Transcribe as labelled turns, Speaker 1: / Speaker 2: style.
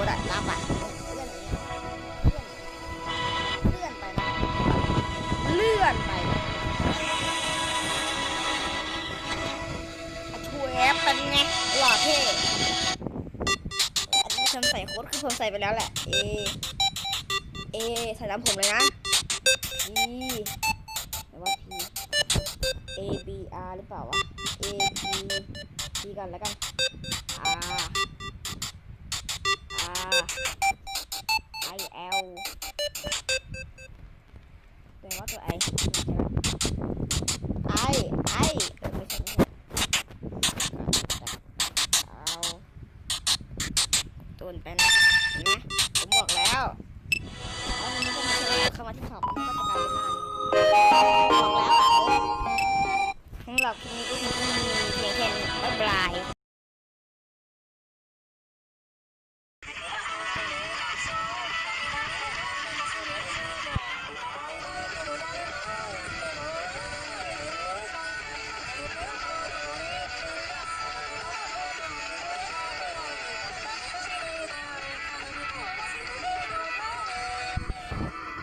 Speaker 1: มติอะรับอะเลื่อนอย่างเลื่อนไปนะเลื่อนไปนะช่วยเป็นไงหล่อเท่อันใส่โค้ดคือผมใส่ไปแล้วแหละ A A ใส่ตามผมเลยนะ P หรือว่า P A B R หรือเปล่าวะ A P P กันแล้วกัน แปลว่าตัว I ใช่ไหม I I เออไม่ใช่ไม่ใช่เอาตุนเป็นเห็นไหมผมบอกแล้วแล้วมันก็มาเจอเข้ามาที่ช็อปมันก็จะกลายเป็นหน้านี้บอกแล้วอะเออสำหรับคลิปนี้ก็คือมีเพียงแค่นี้บ๊ายบาย